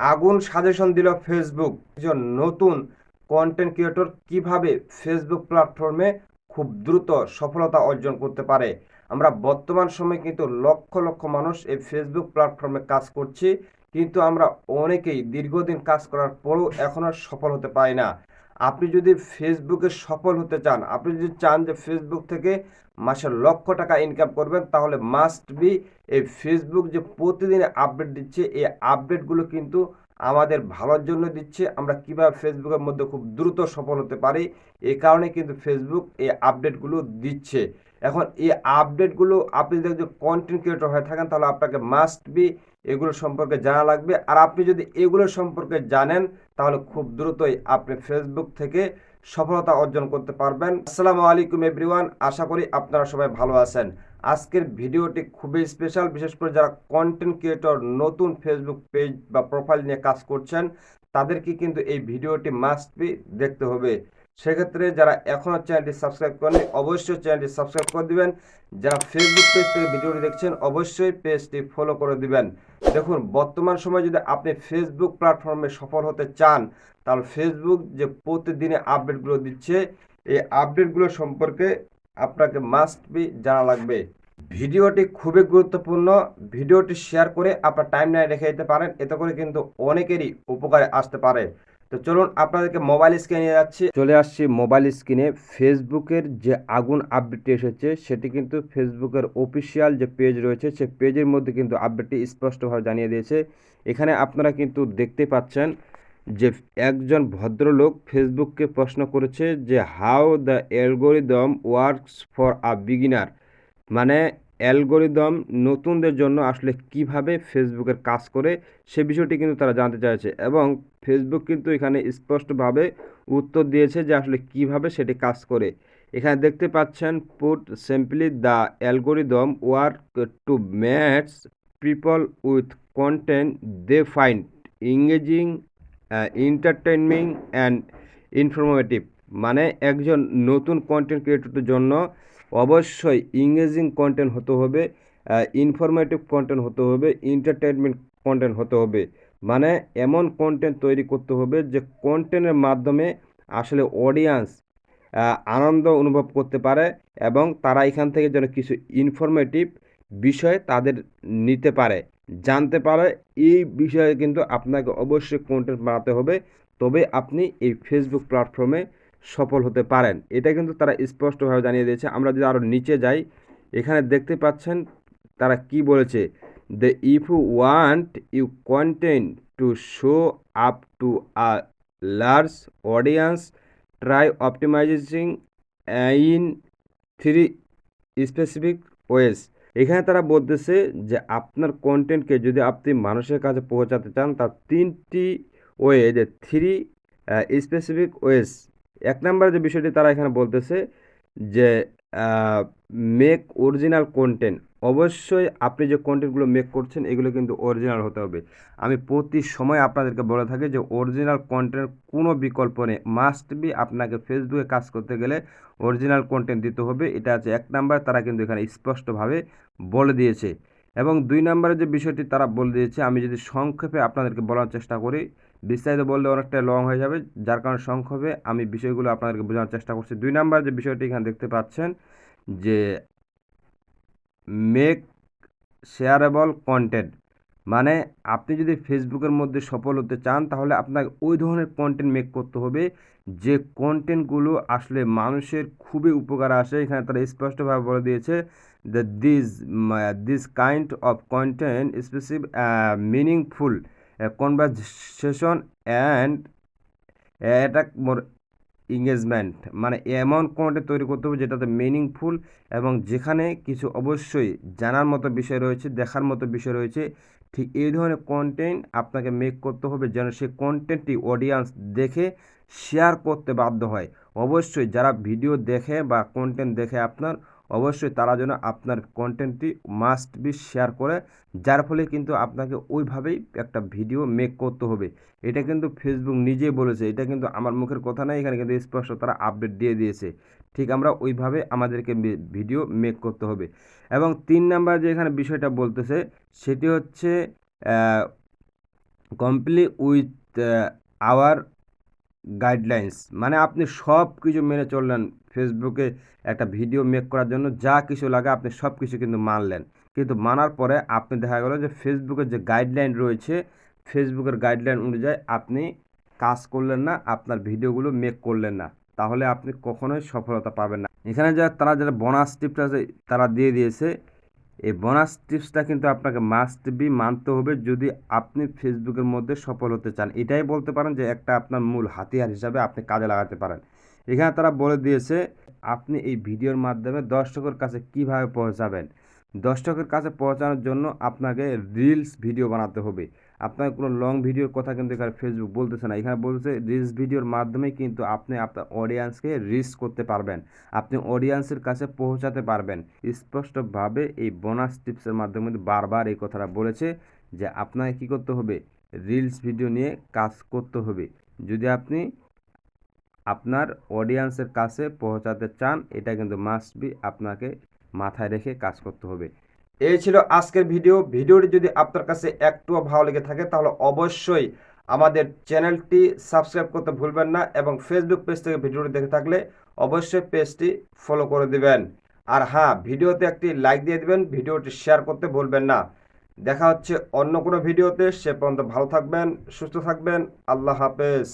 আগুন সাজেশন দিল ফেসবুক। একজন নতুন কন্টেন্ট ক্রিয়েটর কীভাবে ফেসবুক প্ল্যাটফর্মে খুব দ্রুত সফলতা অর্জন করতে পারে? আমরা বর্তমান সময়ে কিন্তু লক্ষ লক্ষ মানুষ এই ফেসবুক প্ল্যাটফর্মে কাজ করছি, কিন্তু আমরা অনেকেই দীর্ঘদিন কাজ করার পরও এখনও সফল হতে পারি না। আপনি যদি ফেসবুকে সফল হতে চান, আপনি যদি চান যে ফেসবুক থেকে মাসে লক্ষ টাকা ইনকাম করবেন, তাহলে মাস্ট বি এই ফেসবুক যে প্রতিদিন আপডেট দিচ্ছে, এই আপডেটগুলো কিন্তু আমাদের ভালোর জন্য দিচ্ছে। আমরা কীভাবে ফেসবুকের মধ্যে খুব দ্রুত সফল হতে পারি এই কারণে কিন্তু ফেসবুক এই আপডেটগুলো দিচ্ছে। এখন এই আপডেটগুলো আপনি যদি একজন কন্টেন্ট ক্রিয়েটর হয়ে থাকেন, তাহলে আপনাকে মাস্ট বি এগুলো সম্পর্কে জানা লাগবে। আর আপনি যদি এগুলো সম্পর্কে জানেন, তাহলে খুব দ্রুতই আপনি ফেসবুক থেকে সফলতা অর্জন করতে পারবেন। আসসালামু আলাইকুম এভরিওয়ান আশা করি আপনারা সবাই ভালো আছেন। আজকের ভিডিওটি খুবই স্পেশাল বিশেষ করে যারা কন্টেন্ট ক্রিয়েটর নতুন ফেসবুক পেজ বা প্রোফাইল নিয়ে কাজ করছেন, তাদেরকে কিন্তু এই ভিডিওটি মাস্ট বি দেখতে হবে। সেক্ষেত্রে যারা এখনও চ্যানেলটি সাবস্ক্রাইব করেনি অবশ্যই চ্যানেলটি সাবস্ক্রাইব করে দিবেন। যারা ফেসবুক পেজ থেকে ভিডিওটি দেখছেন, অবশ্যই পেজটি ফলো করে দিবেন। দেখুন, বর্তমান সময়ে যদি আপনি ফেসবুক প্ল্যাটফর্মে সফল হতে চান, তাহলে ফেসবুক যে প্রতিদিনে আপডেটগুলো দিচ্ছে, এই আপডেটগুলো সম্পর্কে আপনাকে মাস্ট বি জানা লাগবে। ভিডিওটি খুবই গুরুত্বপূর্ণ। ভিডিওটি শেয়ার করে আপনার টাইম লাইনে রেখে দিতে পারেন। এতে করে কিন্তু অনেকেরই উপকারে আসতে পারে। তো চলুন আপনাদেরকে মোবাইল স্ক্রিনে নিয়ে যাচ্ছি। চলে আসছি মোবাইল স্ক্রিনে ফেসবুকের যে আগুন আপডেটটি এসেছে, সেটি কিন্তু ফেসবুকের অফিসিয়াল যে পেজ রয়েছে সে পেজের মধ্যে কিন্তু আপডেটটি স্পষ্টভাবে জানিয়ে দিয়েছে। এখানে আপনারা কিন্তু দেখতে পাচ্ছেন যে একজন ভদ্রলোক ফেসবুককে প্রশ্ন করেছে যে how the algorithm works for a beginner মানে অ্যালগোরিদম নতুনদের জন্য আসলে কীভাবে ফেসবুকের কাজ করে, সে বিষয়টি কিন্তু তারা জানতে চাইছে। এবং ফেসবুক কিন্তু এখানে স্পষ্টভাবে উত্তর দিয়েছে যে, আসলে কীভাবে সেটি কাজ করে। এখানে দেখতে পাচ্ছেন put simply the algorithm work to match people with content they find engaging entertaining and informative মানে একজন নতুন কন্টেন্ট ক্রিয়েটরদের জন্য অবশ্যই ইংরেজিং কন্টেন্ট হতে হবে ইনফরমেটিভ কন্টেন্ট হতে হবে এন্টারটেনমেন্ট কন্টেন্ট হতে হবে। মানে এমন কন্টেন্ট তৈরি করতে হবে যে কন্টেন্টের মাধ্যমে আসলে অডিয়েন্স আনন্দ অনুভব করতে পারে এবং তারা এখান থেকে যেন কিছু ইনফরমেটিভ বিষয় তাদের নিতে পারে। জানতে পারে, এই বিষয়ে কিন্তু আপনাকে অবশ্যই কন্টেন্ট বানাতে হবে। তবে আপনি এই ফেসবুক প্ল্যাটফর্মে সফল হতে পারেন। এটা কিন্তু তারা স্পষ্টভাবে জানিয়ে দিয়েছে। আমরা যদি আরও নিচে যাই, এখানে দেখতে পাচ্ছেন তারা কি বলেছে? The if you want you content to show up to a large audience try optimising in three specific ways এখানে তারা বলতেছে যে আপনার কন্টেন্টকে যদি আপনি মানুষের কাছে পৌঁছাতে চান, তার তিনটি ওয়ে যে থ্রি স্পেসিফিক ওয়েস এক নম্বর যে বিষয়টি তারা এখানে বলতেছে যে মেক অরিজিনাল কন্টেন্ট অবশ্যই আপনি যে কন্টেন্টগুলো মেক করছেন, এগুলো কিন্তু অরিজিনাল হতে হবে। আমি প্রতি সময় আপনাদেরকে বলে থাকি যে অরিজিনাল কন্টেন্ট কোনো বিকল্প নেই। মাস্ট বি আপনাকে ফেসবুকে কাজ করতে গেলে অরিজিনাল কন্টেন্ট দিতে হবে। এটা আছে এক নাম্বার, তারা কিন্তু এখানে স্পষ্টভাবে বলে দিয়েছে। এবং দুই নম্বরের যে বিষয়টি তারা বলে দিয়েছে, আমি যদি সংক্ষেপে আপনাদেরকে বলার চেষ্টা করি বিস্তারিত বললে অনেকটা লং হয়ে যাবে, যার কারণে সংক্ষেপে আমি বিষয়গুলো আপনাদেরকে বোঝানোর চেষ্টা করছি। দুই নাম্বার যে বিষয়টি এখানে দেখতে পাচ্ছেন, যে মেক শেয়ারেবল কন্টেন্ট মানে আপনি যদি ফেসবুকের মধ্যে সফল হতে চান, তাহলে আপনাকে ওই ধরনের কন্টেন্ট মেক করতে হবে, যে কন্টেন্টগুলো আসলে মানুষের খুবই উপকার আসে। এখানে তারা স্পষ্টভাবে বলে দিয়েছে that this this kind of content content specific uh, and uh, more engagement. মানে এমন কন্টেন্ট তৈরি করতে হবে যেটাতে মিনিংফুল এবং যেখানে কিছু অবশ্যই জানার মতো বিষয় রয়েছে দেখার মতো বিষয় রয়েছে ঠিক এই ধরনের কন্টেন্ট আপনাকে মেক করতে হবে যেন সেই কন্টেন্টটি অডিয়েন্স দেখে শেয়ার করতে বাধ্য হয়। অবশ্যই যারা ভিডিও দেখে বা কন্টেন্ট দেখে আপনার অবশ্যই তারা যেন আপনার কন্টেন্টটি মাস্ট বি শেয়ার করে, যার ফলে কিন্তু আপনাকে ওইভাবেই একটা ভিডিও মেক করতে হবে। এটা কিন্তু ফেসবুক নিজেই বলেছে, এটা কিন্তু আমার মুখের কথা নয়, এখানে কিন্তু স্পষ্ট তারা আপডেট দিয়ে দিয়েছে। ঠিক আমরা ওইভাবে আমাদেরকে ভিডিও মেক করতে হবে। এবং তিন নাম্বার যে এখানে বিষয়টা বলতেছে, সেটি হচ্ছে কমপ্লিট উইথ আওয়ার গাইডলাইন্স মানে আপনি সব কিছু মেনে চললেন ফেসবুকে একটা ভিডিও মেক করার জন্য যা কিছু লাগে আপনি সব কিছু কিন্তু মানলেন। কিন্তু মানার পরে আপনি দেখা গেল যে ফেসবুকের যে গাইডলাইন রয়েছে ফেসবুকের গাইডলাইন অনুযায়ী আপনি কাজ করলেন না, আপনার ভিডিওগুলো মেক করলেন না। তাহলে আপনি কখনোই সফলতা পাবেন না। এখানে যা তারা যারা বোনাস টিপটা তারা দিয়ে দিয়েছে। এই বোনাস টিপসটা কিন্তু আপনাকে মাস্ট বি মানতে হবে যদি আপনি ফেসবুকের মধ্যে সফল হতে চান। এটাই বলতে পারেন যে একটা আপনার মূল হাতিয়ার হিসাবে আপনি কাজে লাগাতে পারেন। এখানে তারা বলে দিয়েছে, আপনি এই ভিডিওর মাধ্যমে দর্শকের কাছে কীভাবে পৌঁছাবেন? দর্শকের কাছে পৌঁছানোর জন্য আপনাকে রিলস ভিডিও বানাতে হবে। আপনাকে কোনো লং ভিডিওর কথা কিন্তু এখানে ফেসবুক বলতেছে না। এখানে বলছে রিলস ভিডিওর মাধ্যমে কিন্তু আপনি আপনার অডিয়েন্সকে রিচ করতে পারবেন। আপনি অডিয়েন্সের কাছে পৌঁছাতে পারবেন। স্পষ্টভাবে এই বোনাস টিপসের মাধ্যমে কিন্তু বারবার এই কথাটা বলেছে যে আপনাকে কী করতে হবে? রিলস ভিডিও নিয়ে কাজ করতে হবে। যদি আপনি আপনার অডিয়েন্সের কাছে পৌঁছাতে চান, এটা কিন্তু মাস্ট বি আপনাকে মাথায় রেখে কাজ করতে হবে। এই ছিল আজকের ভিডিও ভিডিওটি যদি আপনার কাছে একটুও ভালো লেগে থাকে, তাহলে অবশ্যই আমাদের চ্যানেলটি সাবস্ক্রাইব করতে ভুলবেন না এবং ফেসবুক পেজ থেকে ভিডিওটি দেখে থাকলে অবশ্যই পেজটি ফলো করে দিবেন। আর হ্যাঁ ভিডিওতে একটি লাইক দিয়ে দিবেন, ভিডিওটি শেয়ার করতে ভুলবেন না। দেখা হচ্ছে অন্য কোনো ভিডিওতে সে পর্যন্ত ভালো থাকবেন, সুস্থ থাকবেন, আল্লাহ হাফেজ।